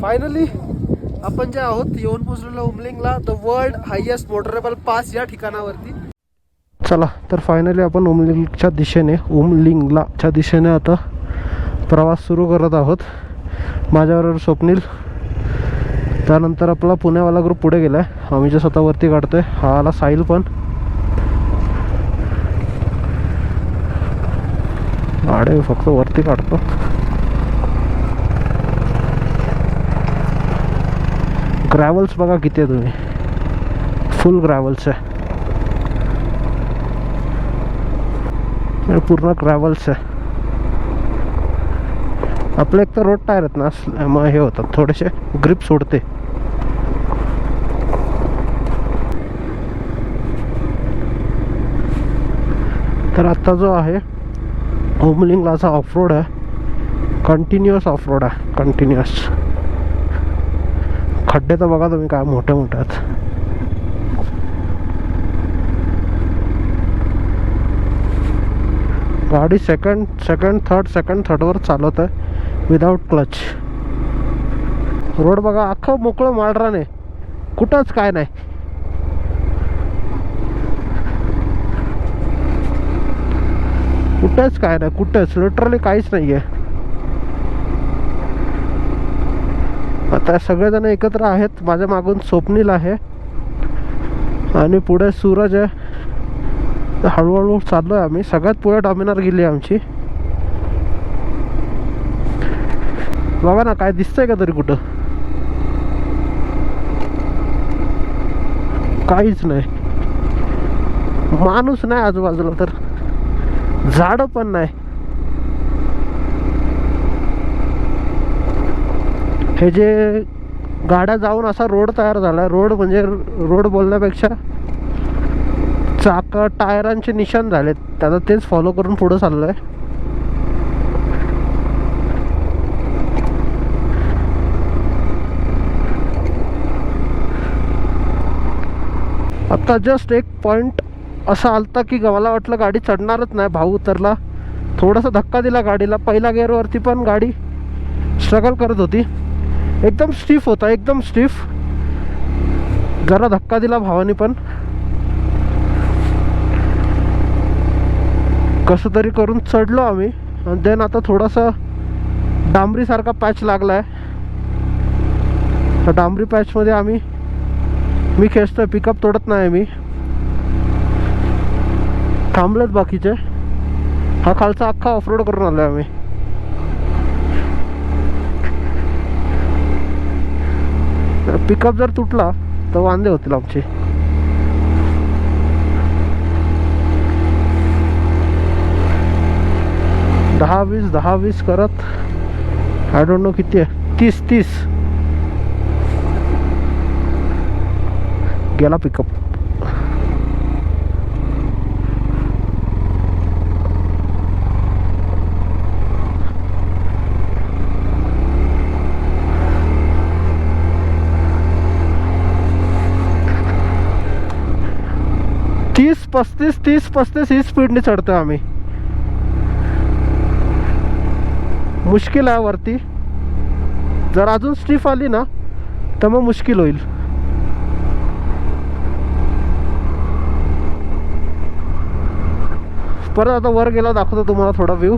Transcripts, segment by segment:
Finally आपण जे आहोत येऊन पोहोचलेलो Umlingla the world highest motorable pass या ठिकाणावरती. चला तर फायनली आपण उमलिंगच्या दिशेने उमलिंगलाच्या दिशेने आता प्रवास सुरू करत आहोत. माझ्याबरोबर स्वप्नील. त्यानंतर आपला पुण्यावाला ग्रुप पुढे गेला आहे आम्ही जे स्वतः वरती काढतोय हा आला साहिल पण. गाडी फक्त वरती काढतो. ग्रॅव्हल्स बघा किती आहे तुम्ही. फुल ग्रॅव्हल्स आहे. पूर्ण ग्रॅव्हल्स आहे. आपलं एक तर रोड टायर आहेत ना मग हे होतात. थोडेसे ग्रिप सोडते. तर आत्ता जो आहे होमलिंगलाचा असा ऑफ रोड आहे कंटिन्युअस ऑफ रोड आहे कंटिन्युअस खड्डे तर बघा तुम्ही काय मोठे मोठे आहेत गाडी सेकंड सेकंड थर्ड सेकंड थर्डवर चालवत आहे विदाऊट क्लच रोड बघा अख्खं मोकळं माळराने. कुठंच काय नाही. कुठंच काय नाही कुठंच. लिटरली काहीच नाही आहे आता सगळेजण एकत्र आहेत. माझ्या मागून स्वप्नील आहे. आणि पुढे सूरज आहे. हळूहळू चाललो आहे आम्ही. सगळ्यात पुढे डॉमिनार गेली आमची. बघा ना काय दिसतंय का तरी कुठं? काहीच नाही. माणूस नाही आजूबाजूला तर. झाड पण नाही. हे जे गाड्या जाऊन असा रोड तयार झाला रोड म्हणजे रोड बोलण्यापेक्षा चाक टायरांचे निशाण झालेत. त्याचा तेच फॉलो करून पुढं चाललोय. आता जस्ट एक पॉइंट असा आलता की मला वाटलं गाडी चढणारच नाही. भाऊ उतरला. थोडासा धक्का दिला गाडीला. पहिल्या गेअरवरती पण गाडी स्ट्रगल करत होती. एकदम स्टीफ होता एकदम स्टीफ जरा धक्का दिला भावाने पण. कसं तरी करून चढलो आम्ही. आणि देन आता थोडासा डांबरीसारखा पॅच लागला आहे डांबरी पॅचमध्ये आम्ही मी खेचतोय पिकअप तोडत नाही मी. थांबलेत बाकीचे. हा खालचा अख्खा ऑफरोड करून आलोय आम्ही. पिकअप जर तुटला तर वांदे होतील आमचे. दहा वीस दहा वीस करत. आय डोंट नो किती आहे. तीस तीस. गेला पिकअप तीस पस्तीस तीस पस्तीस ही स्पीडने चढतो आम्ही. मुश्किल आहे वरती. जर अजून स्टीफ आली ना तर मग मुश्किल होईल. परत आता वर गेला दाखवतो तुम्हाला थोडा व्ह्यू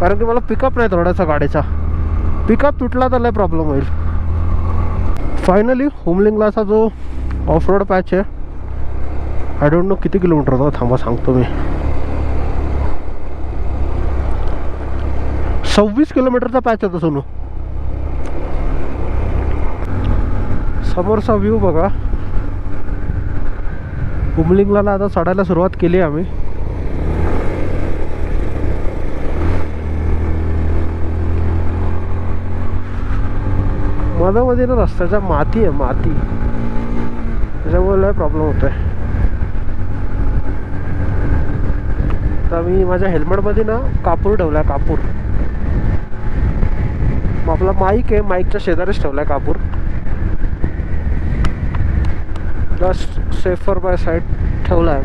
कारण की मला पिकअप नाही थोडासा गाडीचा. पिकअप तुटला तर लय प्रॉब्लेम होईल. फायनली होमलिंगला असा जो ऑफ रोड पॅच आहे आय डोंट नो किती किलोमीटर होता? थांबा सांगतो मी. सव्वीस किलोमीटरचा पॅच होता सोनू. समोरचा व्ह्यू बघा. उमलिंगला आता चढायला सुरुवात केली आम्ही. मधामध्ये ना रस्त्याच्या माती आहे माती. त्याच्यामुळे लय प्रॉब्लेम होतोय. आता तर मी माझ्या हेल्मेटमध्ये ना कापूर ठेवला आहे कापूर. मग आपला माईक आहे माईकच्या शेजारीच ठेवला आहे कापूर. जस्ट सेफर बाय साईड ठेवला आहे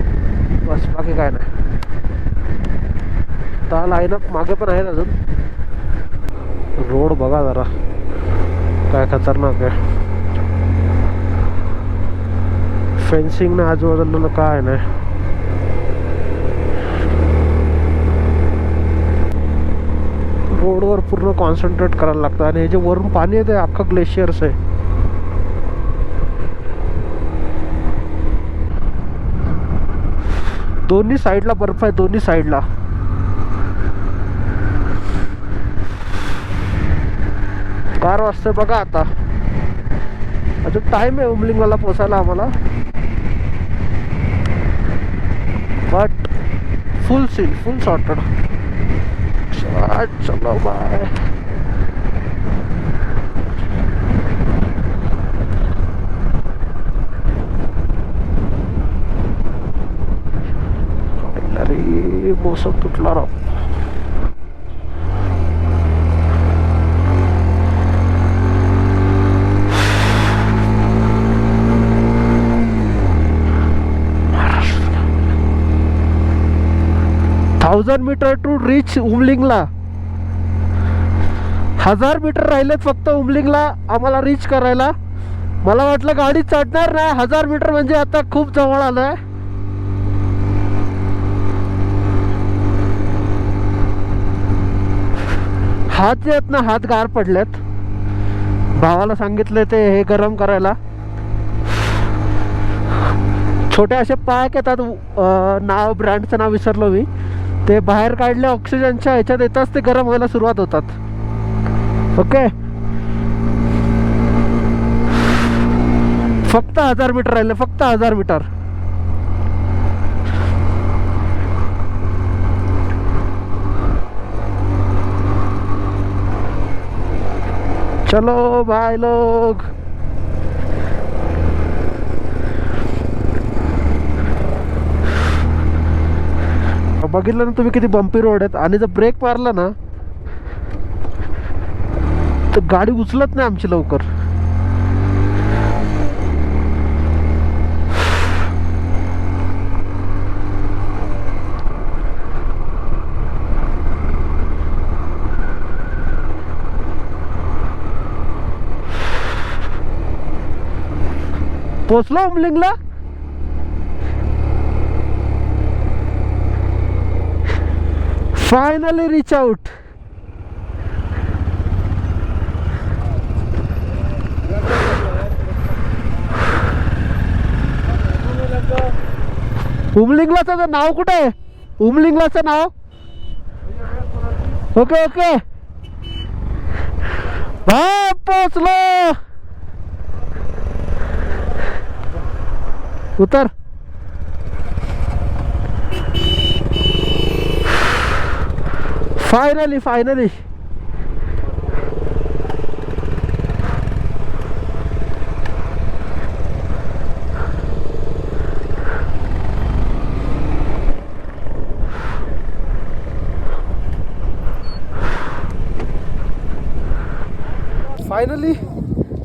बस बाकी काय नाही. दहा लाईनअप मागे पण आहेत अजून. रोड बघा जरा. काय खतरनाक आहे. फेन्सिंग ना आजूबाजूला काय नाही. रोडवर पूर्ण कॉन्सन्ट्रेट करायला लागतं. आणि हे जे वरून पाणी येते अख्खं ग्लेशियर्स आहे. दोन्ही साईडला बर्फ आहे दोन्ही साईडला कार वाजता बघा आता. अजून टाइम आहे उमलिंगला पोचायला आम्हाला. But full seal full sorted चलो बाय अरे मौसम तुटला राव thousand metre to reach Umlingla हजार मीटर राहिलेत फक्त उमलिंगला आम्हाला रीच करायला. मला वाटलं गाडी चढणार नाही. हजार मीटर म्हणजे आता खूप जवळ आलंय. हात जे आहेत ना हात गार पडलेत. भावाला सांगितलं ते हे गरम करायला. छोटे असे पॅक येतात. नाव ब्रँडचं नाव विसरलो मी. ते बाहेर काढले ऑक्सिजनच्या ह्याच्यात येताच ते गरम व्हायला सुरुवात होतात. ओके फक्त हजार मीटर राहिले फक्त हजार मीटर. चलो बाय लोग. बघितलं ना तुम्ही किती बंपी रोड आहेत. आणि जर ब्रेक मारला ना तर गाडी उचलत नाही आमची लवकर. पोचलो उमलिंगला? फायनली रिच आउट उमलिंगलाचं नाव कुठे आहे? उमलिंगलाचं नाव? Okay okay. हा पोचलो. उतर. फायनली फायनली फायनली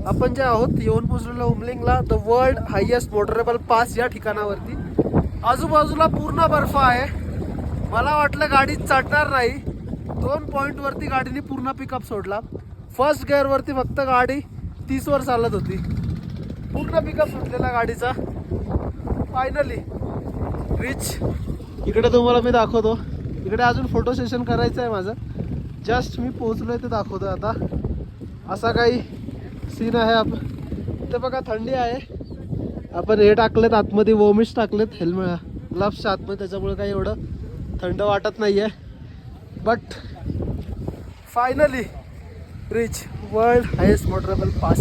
आपण जे आहोत येऊन पोचलेलो Umlingla the world highest motorable pass या ठिकाणावरती. आजूबाजूला पूर्ण बर्फ आहे. मला वाटलं गाडी चढणार नाही. दोन पॉईंट वरती गाडीने पूर्ण पिकअप सोडला. फर्स्ट गेअरवरती फक्त गाडी तीसवर चालत होती. पूर्ण पिकअप सुटलेला गाडीचा. फायनली रिच इकडे तुम्हाला मी दाखवतो. इकडे अजून फोटो सेशन करायचं आहे माझं. जस्ट मी पोहोचलोय ते दाखवतो आता. असा काही सीन आहे आप ते बघा थंडी आहे. आपण हे टाकलेत आतमध्ये वोमिट्स टाकलेत हेल्मेट ग्लव्सच्या आतमध्ये त्याच्यामुळे काही एवढं थंड वाटत नाही आहे but finally reach world highest motorable pass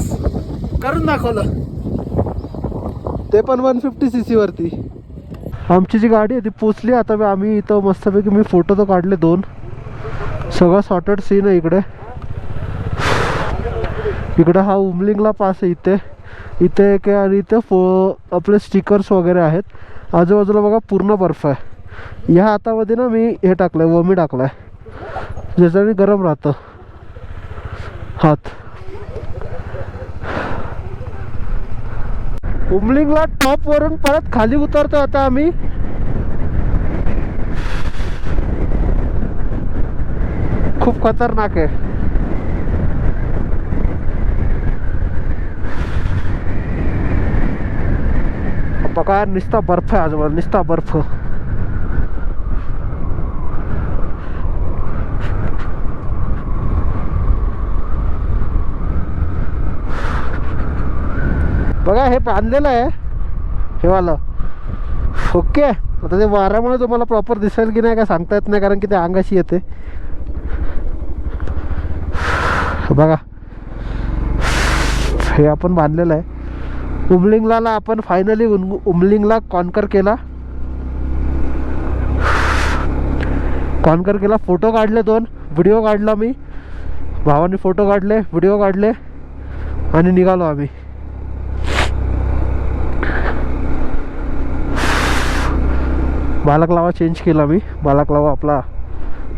करून दाखवलं. ते पण वन फिफ्टी सी सीवरती आमची जी गाडी आहे ती पोचली. आता आम्ही इथं मस्तपैकी मी फोटो तर काढले दोन. सगळं सॉर्टेड सीन आहे इकडे. इकडे हा उमलिंगला पास आहे इथे. इथे एक आणि इथे फो आपले स्टिकर्स वगैरे आहेत. आजूबाजूला बघा पूर्ण बर्फ आहे. ह्या हातामध्ये ना मी हे टाकलं आहे वमी टाकलाय. जैसा ज्याच्याने गर्म रहता. हाथ उमलिंग टॉप वरुण पर खाली उतरतो आता आम्ही. खूब खतरनाक है बघा, निस्ता बर्फ़ है आज आजोबा निस्ता बर्फ़. बघा आणलेलं बांधलेलं आहे. हे वाला. ओके. आता ते वाऱ्यामुळे तुम्हाला प्रॉपर दिसेल की नाही काय सांगता येत नाही कारण की ते अंगाशी येते. बघा. हे आपण बांधलेलं आहे. उमलिंगला आपण फायनली उमलिंगला कॉन्कर केला. कॉन्कर केला. फोटो काढले दोन. व्हिडिओ काढला मी भावाने फोटो काढले व्हिडिओ काढले. आणि निघालो आम्ही. बालकलावा चेंज केला मी. बालकलावा आपला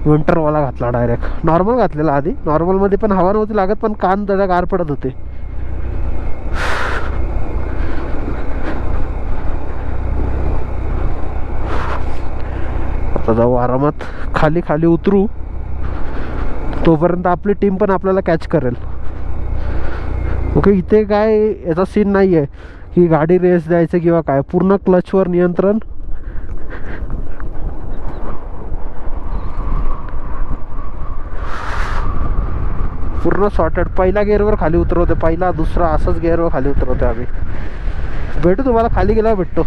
विंटरवाला घातला डायरेक्ट नॉर्मल घातलेला आधी. नॉर्मलमध्ये पण हवा नव्हती लागत पण कान त्याच्या गार पडत होते. आता जाऊ आरामात. खाली खाली उतरू. तोपर्यंत आपली टीम पण आपल्याला कॅच करेल. ओके इथे काय याचा सीन नाही आहे की गाडी रेस द्यायचं किंवा काय? पूर्ण क्लचवर नियंत्रण. पूर्ण सॉर्टेड पहिल्या गेअरवर खाली उतरवते. पहिला दुसरा असंच गेअरवर खाली उतरवते आम्ही. भेटू तुम्हाला खाली गेल्यावर भेटतो.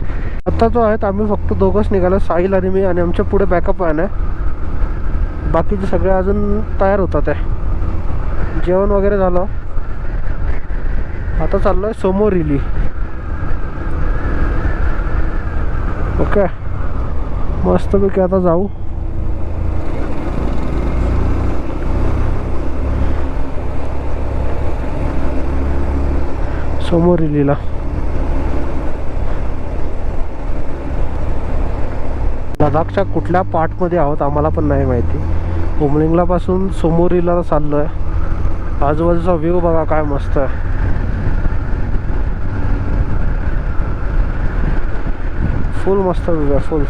आता जो आहेत आम्ही फक्त दोघंच निघालो साहिल आणि मी आणि आमच्या पुढे बॅकअप आहे. ना बाकीचे सगळे अजून तयार होतात आहे. जेवण वगैरे झालं. आता चाललो आहे समोर इली ओके मस्तपैकी आता जाऊ. समोर इलीला लडाखच्या कुठल्या पार्टमध्ये आहोत आम्हाला पण नाही माहिती. उमलिंगलापासून समोरीला चाललो आहे आजूबाजूचा व्ह्यू बघा काय मस्त आहे. फुल मस्त व्ह्यू आहे फुल.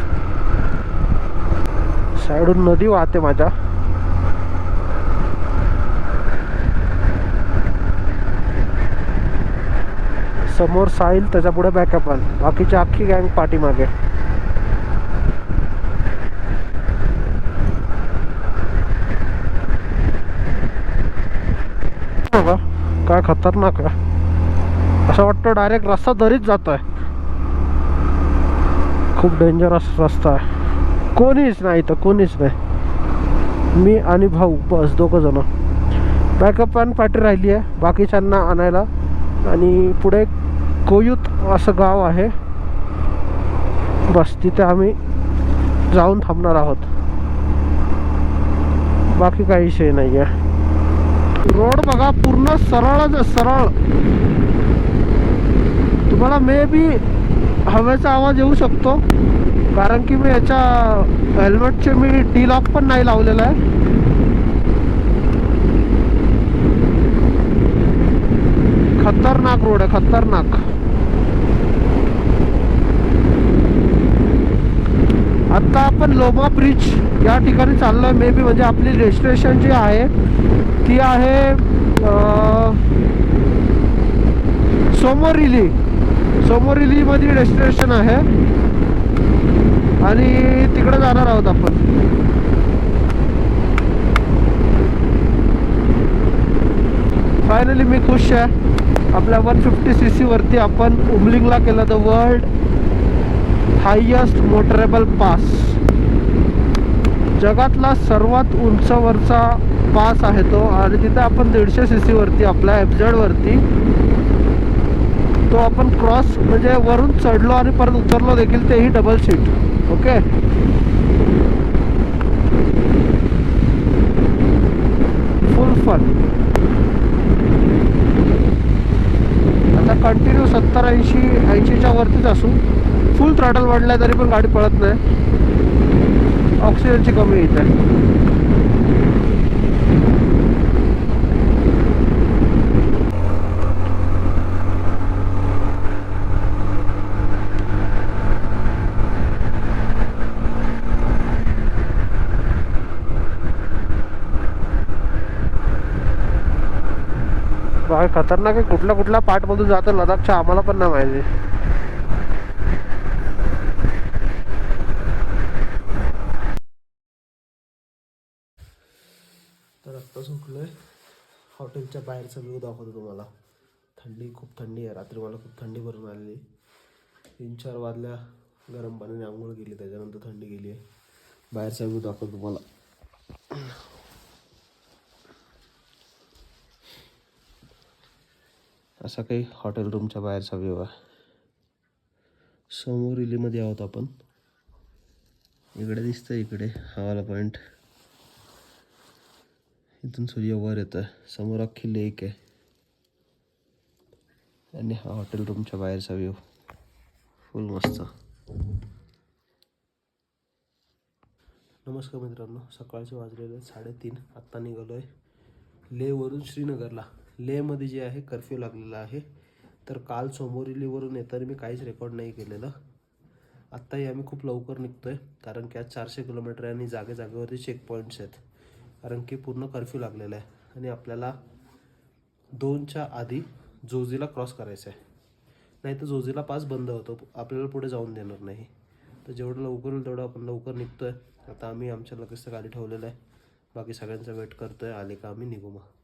साईडून नदी वाहते माझ्या. समोर साहिल त्याच्या पुढे बॅकअप बाकीची अख्खी गँग पाठीमागे. काय खतरनाक आहे. असं वाटतं डायरेक्ट रस्ता दरीच आहे खूप डेंजरस रस्ता आहे. कोणीच नाही तर कोणीच नाही. मी आणि भाऊ बस दोघं जण. बॅकअप पण पाठी राहिली आहे. बाकीच्यांना आणायला. आणि पुढे कोयूत असं गाव आहे. बस तिथे आम्ही जाऊन थांबणार आहोत. बाकी काही विषय नाही आहे रोड बघा पूर्ण सरळच सरळ. तुम्हाला मे बी हवेचा आवाज येऊ शकतो. कारण की मी याच्या हेल्मेटचे मी टी लॉक पण नाही लावलेला आहे. खतरनाक रोड आहे खतरनाक. आता आपण लोमा ब्रिज या ठिकाणी चाललोय. मे बी म्हणजे आपली डेस्टिनेशन जी आहे ती आहे अं, सोमोरिली. सोमोरिलीमध्ये डेस्टिनेशन आहे. आणि तिकडे जाणार आहोत आपण. फायनली मी खुश आहे. आपल्या वन फिफ्टी सी सी वरती आपण उमलिंगला केलं the world highest motorable pass जगातला सर्वात उंचवरचा पास आहे तो आणि तिथे आपण दीडशे सी सी वरती आपल्या एफजेडवरती तो आपण क्रॉस म्हणजे वरून चढलो आणि परत उतरलो देखील तेही double seat okay full fun आता कंटिन्यू सत्तर ऐंशी ऐंशीच्या वरतीच असू फुल थ्रॉटल वाढलाय तरी पण गाडी पळत नाही. ऑक्सिजनची कमी येत आहे. काय खतरनाक आहे. कुठल्या कुठल्या पार्टमधून जातं लडाखच्या आम्हाला पण नाही माहिती. तर आत्ता सुटलोय हॉटेलच्या बाहेरचा व्ह्यू दाखवतो तुम्हाला. थंडी खूप थंडी आहे. रात्री मला खूप थंडी भरून आलेली. तीन चार वाजल्या. गरम पाण्याने आंघोळ गेली त्याच्यानंतर थंडी गेली आहे. बाहेरचा व्ह्यू दाखवतो तुम्हाला. असा काही हॉटेल रूमच्या बाहेरचा व्ह्यू आहे. समोर इलीमध्ये आहोत आपण. इकडे दिसतं इकडे हवाला पॉईंट इथून सूर्य वर येतं समोर अख्खी लेक आहे. आणि हा हॉटेल रूमच्या बाहेरचा व्ह्यू फुल मस्त. नमस्कार मित्रांनो सकाळचे वाजलेले साडेतीन. आत्ता निघालो आहे लेहवरून श्रीनगरला. लेहमध्ये जे आहे कर्फ्यू लागलेला आहे. तर काल सोमोरिलीवरून येताना मी काहीच रेकॉर्ड नाही केलेलं. आत्ताही आम्ही खूप लवकर निघतो आहे कारण की आज चारशे किलोमीटर आहे आणि जागे जागेवरती चेक पॉईंट्स आहेत. कारण की पूर्ण कर्फ्यू लागलेला आहे. आणि आपल्याला दोनच्या आधी जोजीला क्रॉस करायचं आहे नाही तर जोजीला पास बंद होतो. आपल्याला पुढे जाऊन देणार नाही. तर जेवढं लवकर होईल तेवढं आपण लवकर निघतो आहे आता आम्ही आमच्या लगेच गाडी ठेवलेलं आहे. बाकी सगळ्यांचा वेट करतो आहे आले का आम्ही निघू मग.